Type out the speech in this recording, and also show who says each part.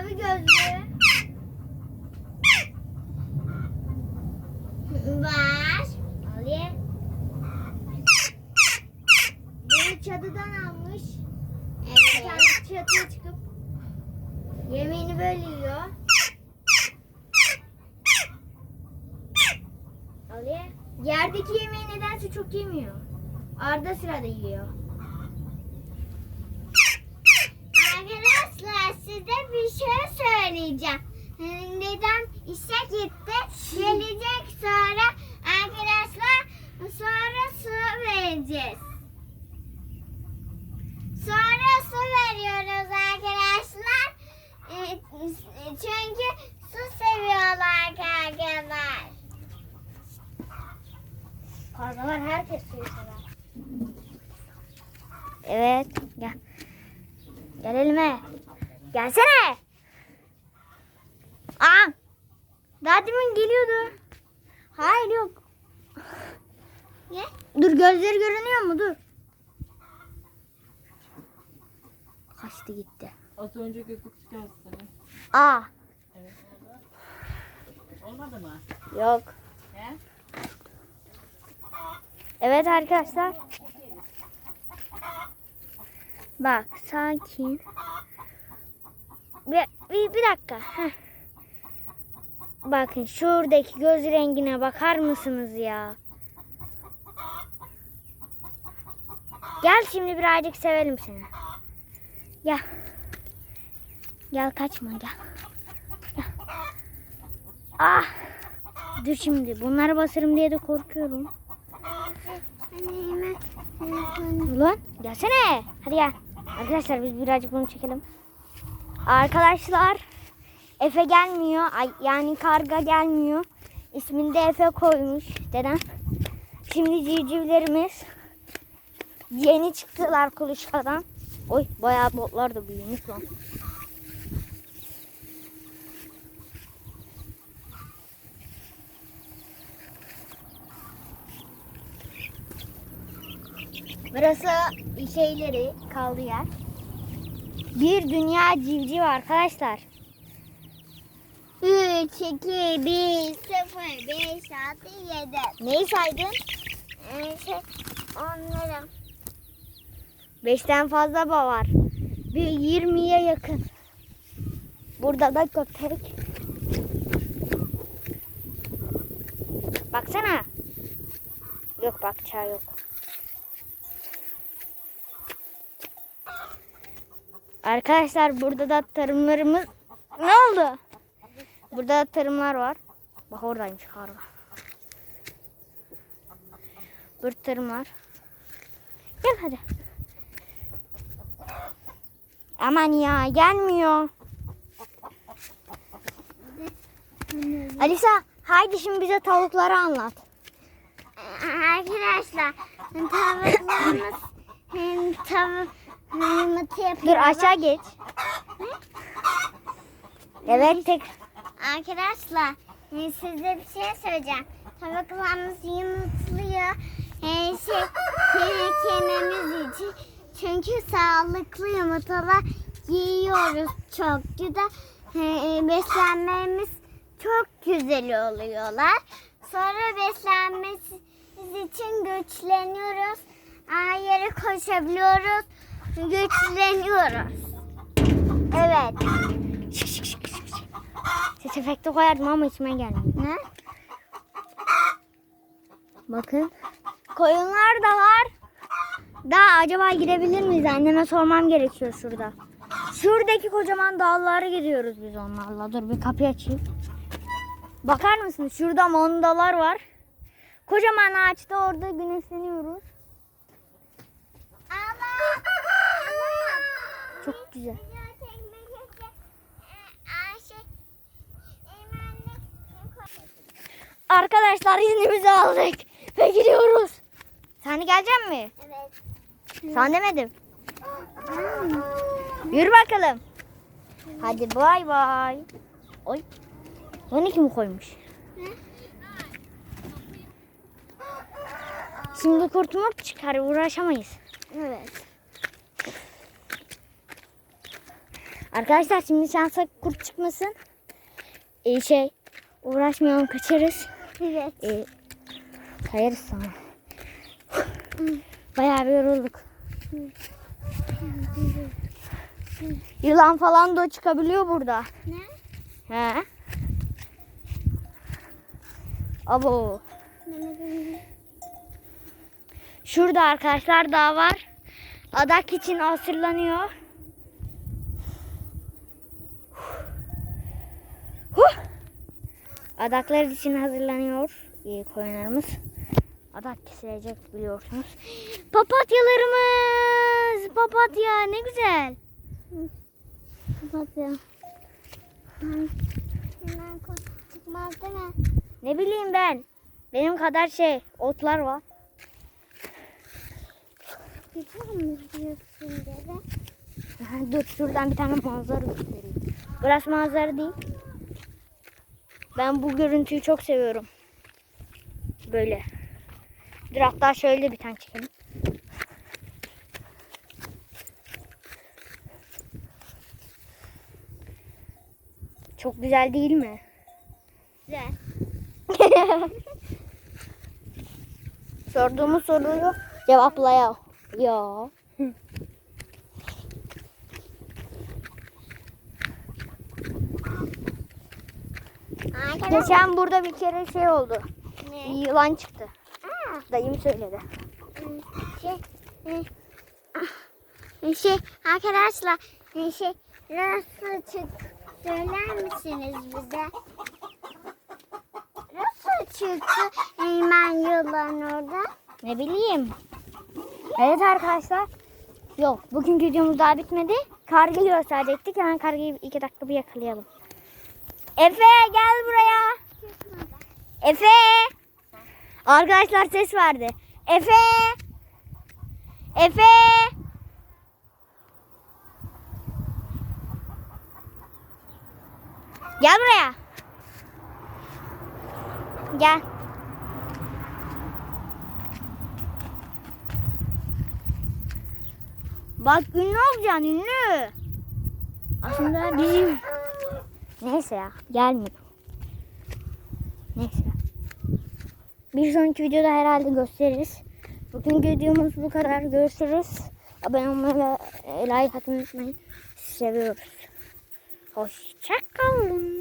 Speaker 1: Mavi gözlü. Var. Al ye. Bunu çatıdan almış. Evet. Kendi çatıya çıkıp yemeğini böyle yiyor. Al ye. Yerdeki yemeği nedense çok yemiyor. Arda sırada yiyor. Arkadaşlar size bir şey söyleyeceğim. Neden işe gitti? Gelecek sonra arkadaşlar sonra su vereceğiz. Sonra su veriyoruz arkadaşlar. Ee, Çünkü su seviyorlar kargalar. Kargalar herkes suyu sever. Evet. Gel. Gel elime. Gelsene. Aa. Daha demin geliyordu. Hayır yok. Ne? Dur gözleri görünüyor mu? Dur. Kaçtı gitti.
Speaker 2: Az önce gökyüzü gösteri.
Speaker 1: Aa.
Speaker 2: Evet. Olmadı mı?
Speaker 1: Yok.
Speaker 2: He?
Speaker 1: Evet arkadaşlar. Bak sakin. Bir, bir, bir dakika. Heh. Bakın şuradaki göz rengine bakar mısınız ya? Gel şimdi birazcık sevelim seni. Gel. Gel kaçma gel. Gel. Ah. Dur şimdi bunları basarım diye de korkuyorum. Ulan gelsene. Hadi gel. Arkadaşlar biz birazcık bunu çekelim. Arkadaşlar Efe gelmiyor. Ay, yani karga gelmiyor. İsmini de Efe koymuş dedem. Şimdi civcivlerimiz yeni çıktılar kuluçkadan. Oy bayağı botlar da büyümüş lan. Burası şeyleri kaldı yer. Bir dünya civciv arkadaşlar. 3, 2, 1, 0, 5, 6, 7. Neyi saydın? Ee, şey, onları. Beşten fazla ba var. Bir 20'ye yakın. Burada da köpek. Baksana. Yok bakacağı yok. Arkadaşlar burada da tarımlarımız ne oldu? Burada da tarımlar var. Bak oradaymış karga. Burada tarım var. Gel hadi. Aman ya gelmiyor. Alisa haydi şimdi bize tavukları anlat.
Speaker 3: Arkadaşlar tavuklarımız hem tavuk yumurta
Speaker 1: Dur
Speaker 3: yapıyorlar.
Speaker 1: aşağı geç. Evet tek.
Speaker 3: Arkadaşlar e, size bir şey söyleyeceğim. Tavuklarımız yumurtluyor. E, şey, yememiz için. Çünkü sağlıklı yumurtalar yiyoruz çok güzel. E, e, beslenmemiz çok güzel oluyorlar. Sonra beslenmesi için güçleniyoruz. Her yere koşabiliyoruz. Güçleniyoruz.
Speaker 1: Evet. Ses efekti koyardım ama içime gelmiyor.
Speaker 3: Ne?
Speaker 1: Bakın. Koyunlar da var. Daha acaba gidebilir miyiz? Anneme sormam gerekiyor şurada. Şuradaki kocaman dağlara gidiyoruz biz onlarla. Dur bir kapıyı açayım. Bakar mısınız? Şurada mondalar var. Kocaman ağaçta orada güneşleniyoruz. Çok güzel. Arkadaşlar iznimizi aldık ve gidiyoruz. Sen de gelecek mi?
Speaker 3: Evet.
Speaker 1: Sen demedim. Yürü bakalım. Hadi bay bay. Oy. Onu kim koymuş? Şimdi kurtulmak çıkar uğraşamayız.
Speaker 3: Evet.
Speaker 1: Arkadaşlar şimdi şansa kurt çıkmasın. Ee, şey uğraşmayalım kaçarız.
Speaker 3: Evet.
Speaker 1: Ee, kayarız sonra. Bayağı bir yorulduk. Yılan falan da çıkabiliyor burada.
Speaker 3: Ne?
Speaker 1: He. Abo. Şurada arkadaşlar dağ var. Adak için hazırlanıyor. Adaklar için hazırlanıyor iyi koyunlarımız. Adak kesilecek biliyorsunuz. Papatyalarımız. Papatya ne güzel.
Speaker 3: Papatya. Çıkmaz değil mi?
Speaker 1: Ne bileyim ben. Benim kadar şey otlar var. Dur şuradan bir tane manzara göstereyim. Burası manzara değil. Ben bu görüntüyü çok seviyorum. Böyle. Dur hatta şöyle bir tane çekelim. Çok güzel değil mi?
Speaker 3: Güzel.
Speaker 1: Sorduğumuz soruyu cevaplayalım. Ya.
Speaker 3: Arkadaşlar.
Speaker 1: Geçen burada bir kere şey oldu.
Speaker 3: Ne?
Speaker 1: Yılan çıktı.
Speaker 3: Aa,
Speaker 1: Dayım söyledi.
Speaker 3: şey, e, ah, şey arkadaşlar e, şey nasıl çık söyler misiniz bize? Nasıl çıktı hemen yılan orada?
Speaker 1: Ne bileyim. Evet arkadaşlar. Yok bugünkü videomuz daha bitmedi. Kargı gösterecektik. Hemen kargıyı iki dakika bir yakalayalım. Efe gel buraya. Efe. Arkadaşlar ses verdi. Efe. Efe. Gel buraya. Gel. Bak ünlü olacaksın ünlü. Aslında bizim... Neyse ya gelmiyor. Neyse. Bir sonraki videoda herhalde gösteririz. Bugün videomuz bu kadar. Görüşürüz. Abone olmayı ve like atmayı unutmayın. Seviyoruz. Hoşçakalın.